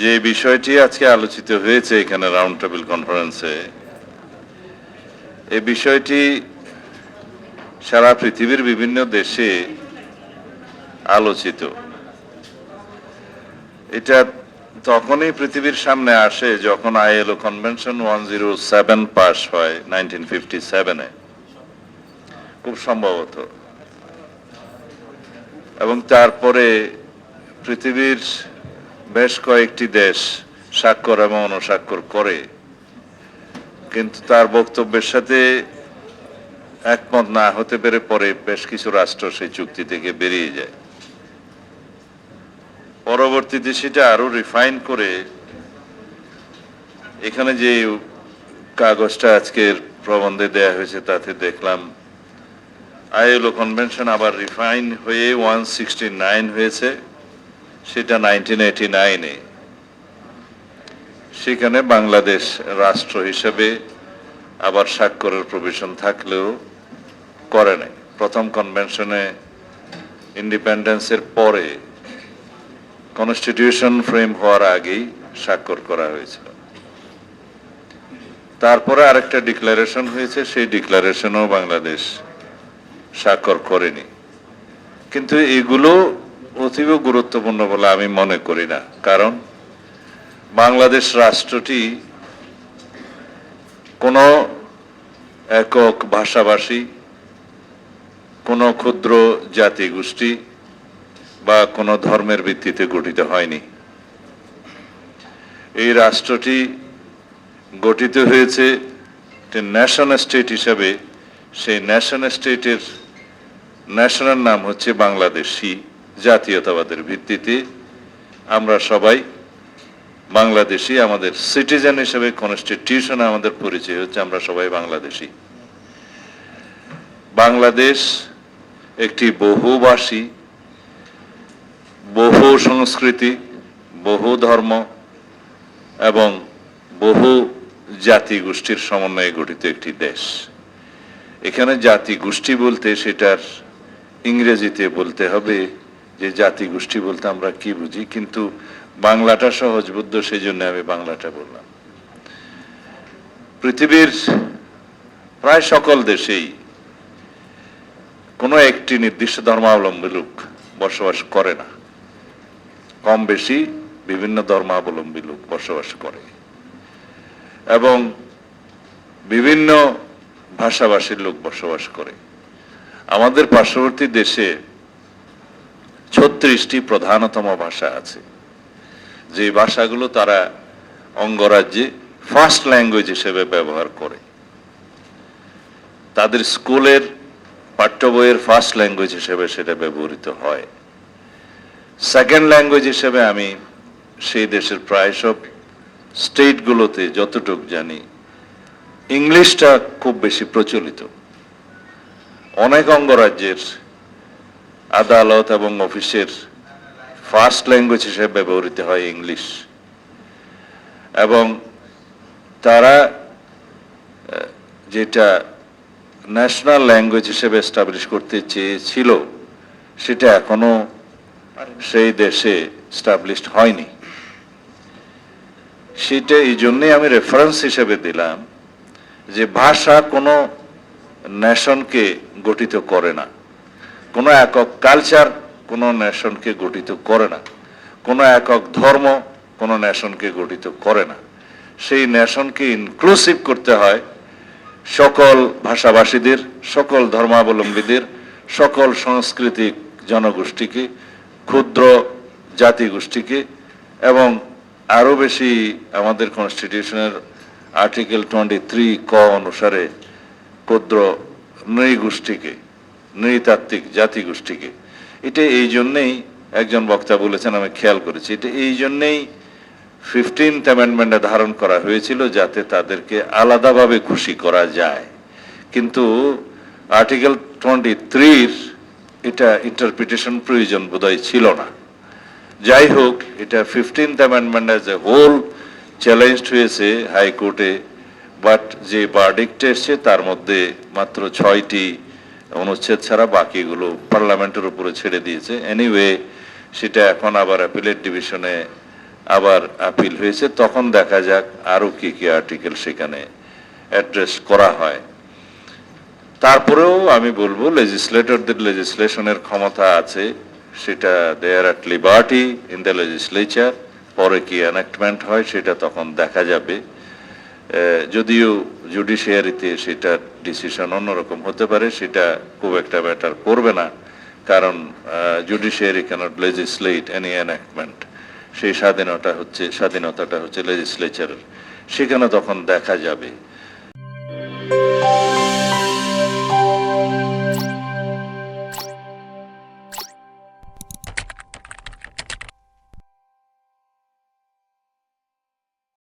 যে বিষয়টি আজকে আলোচিত হয়েছে এখানে রাউন্ড টেবিল কনফারেন্সে এই বিষয়টি সারা পৃথিবীর বিভিন্ন দেশে আলোচিত। এটা তখনই পৃথিবীর সামনে আসে যখন ILO convention one zero seven pass হয় নাইনটিন ফিফটি সেভেনে। খুব সম্ভবত। এবং তারপরে পৃথিবীর বেশ কয়েকটি দেশ স্বাক্ষর এবং অনুস্বাক্ষর করে। কিন্তু তার বক্তব্যের সাথে একমত না হতে পেরে পরে বেশ কিছু রাষ্ট্র সেই চুক্তি থেকে বেরিয়ে যায়। পরবর্তীতে সেটা আরও রিফাইন করে এখানে যে কাগজটা আজকের প্রবন্ধে দেয়া হয়েছে তাতে দেখলাম, আইএলও কনভেনশন আবার রিফাইন হয়ে ওয়ান সিক্সটি নাইন হয়েছে। সেটা নাইনটিন এইটি নাইনে সেখানে বাংলাদেশ রাষ্ট্র হিসেবে আবার স্বাক্ষরের প্রভিশন থাকলেও করে নাই। প্রথম কনভেনশনে ইন্ডিপেন্ডেন্সের পরে কনস্টিটিউশন ফ্রেম হওয়ার আগেই স্বাক্ষর করা হয়েছিল। তারপরে আরেকটা ডিক্লারেশন হয়েছে, সেই ডিক্লারেশনও বাংলাদেশ স্বাক্ষর করেনি। কিন্তু এগুলো অতীব গুরুত্বপূর্ণ বলে আমি মনে করি না। কারণ বাংলাদেশ রাষ্ট্রটি কোনো একক ভাষাভাষী, কোনো ক্ষুদ্র জাতি গোষ্ঠী বা কোনো ধর্মের ভিত্তিতে গঠিত হয়নি। এই রাষ্ট্রটি গঠিত হয়েছে একটি ন্যাশন স্টেট হিসাবে। সেই ন্যাশন স্টেটের ন্যাশনাল নাম হচ্ছে বাংলাদেশি। জাতীয়তাবাদের ভিত্তিতে আমরা সবাই বাংলাদেশি, আমাদের সিটিজেন হিসেবে কনস্টিটিউশনে আমাদের পরিচয় হচ্ছে, আমরা সবাই বাংলাদেশি। বাংলাদেশ একটি বহুভাষী, বহু সংস্কৃতি, বহু ধর্ম এবং বহু জাতি গোষ্ঠীর সমন্বয়ে গঠিত একটি দেশ। এখানে জাতি গোষ্ঠী বলতে সেটার ইংরেজিতে বলতে হবে যে জাতি গোষ্ঠী বলতে আমরা কি বুঝি, কিন্তু বাংলাটা সহজবোধ্য সেই জন্য আমি বাংলাটা বললাম। পৃথিবীর প্রায় সকল দেশেই কোনো একটি নির্দিষ্ট ধর্মাবলম্বী লোক বসবাস করে না। কম বেশি বিভিন্ন ধর্মাবলম্বী লোক বসবাস করে। এবং বিভিন্ন ভাষাভাষীর লোক বসবাস করে। আমাদের পার্শ্ববর্তী দেশে ছত্রিশটি প্রধানতম ভাষা আছে। যে ভাষাগুলো তারা অঙ্গরাজ্যে ফার্স্ট ল্যাঙ্গুয়েজ হিসেবে ব্যবহার করে। তাদের স্কুলের পাঠ্য বইয়ের ফার্স্ট ল্যাঙ্গুয়েজ হিসেবে সেটা ব্যবহৃত হয়। সেকেন্ড ল্যাঙ্গুয়েজ হিসেবে আমি সেই দেশের প্রায় সব স্টেটগুলোতে যতটুক জানি, ইংলিশটা খুব বেশি প্রচলিত। অনেক অঙ্গরাজ্যের আদালত এবং অফিসের ফার্স্ট ল্যাঙ্গুয়েজ হিসেবে ব্যবহৃত হয় ইংলিশ। এবং তারা যেটা ন্যাশনাল ল্যাঙ্গুয়েজ হিসেবে এস্টাবলিশ করতে চেয়েছিল, সেটা এখনও সেই দেশে স্টাবলিশড হয়নি। সেটা এই জন্যই আমি রেফারেন্স হিসেবে দিলাম যে ভাষা কোনো নেশনকে গঠিত করে না। কোনো একক কালচার কোনো নেশনকে গঠিত করে না। কোনো একক ধর্ম কোনো নেশনকে গঠিত করে না। সেই নেশনকে ইনক্লুসিভ করতে হয় সকল ভাষাভাষীদের, সকল ধর্মাবলম্বীদের, সকল সাংস্কৃতিক জনগোষ্ঠীকে, ক্ষুদ্র জাতিগোষ্ঠীকে এবং আরও বেশি আমাদের কনস্টিটিউশনের আর্টিকেল টোয়েন্টি থ্রি ক অনুসারে ক্ষুদ্র নৃগোষ্ঠীকে। নৃতাত্ত্বিক জাতিগোষ্ঠীকে। এটা এই জন্যেই একজন বক্তা বলেছেন, আমি খেয়াল করেছি, এটা এই জন্যেই ফিফটিন্থ অ্যামেন্ডমেন্টে ধারণ করা হয়েছিল যাতে তাদেরকে আলাদাভাবে খুশি করা যায়। কিন্তু আর্টিকেল টোয়েন্টি থ্রির এটা ইন্টারপ্রিটেশন প্রয়োজন বোধহয় ছিল না। যাই হোক, এটা fifteenth amendment as a whole challenged হয়েছে হাইকোর্টে বাট যে বার্ডিক্ট এসছে তার মধ্যে মাত্র ছয়টি অনুচ্ছেদ ছাড়া বাকিগুলো পার্লামেন্টের উপরে ছেড়ে দিয়েছে। এনিওয়ে সেটা এখন আবার অ্যাপিলেট ডিভিশনে আবার আপিল হয়েছে। তখন দেখা যাক আরও কী কী আর্টিকেল সেখানে অ্যাড্রেস করা হয়। তারপরেও আমি বলব লেজিসলেটরদের লেজিসলেশনের ক্ষমতা আছে, সেটা there at liberty in the legislature পরে কি এনাক্টমেন্ট হয়, সেটা তখন দেখা যাবে। যদিও জুডিশিয়ারিতে সেটা ডিসিশন অন্যরকম হতে পারে, সেটা খুব একটা ব্যাটার করবে না, কারণ judiciary cannot legislate any enactment সেই স্বাধীনতা হচ্ছে, স্বাধীনতাটা হচ্ছে লেজিসলেচারের সেখানে তখন দেখা যাবে